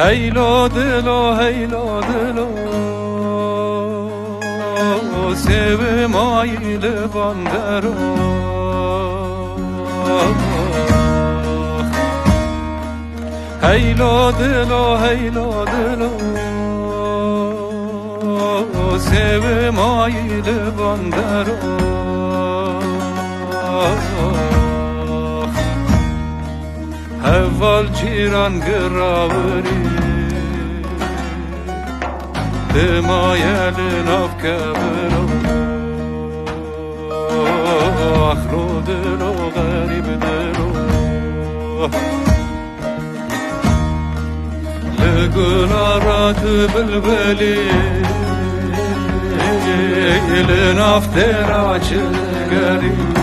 Heylo dilo heylo dilo. Sevim aylı bandero. Heylo dilo heylo dilo. Sevim aylı bandero. valciran gravri Demayelin afkabro Ahro dilo garib dilo Legul arat bilbeli. Elin aftera çılgarib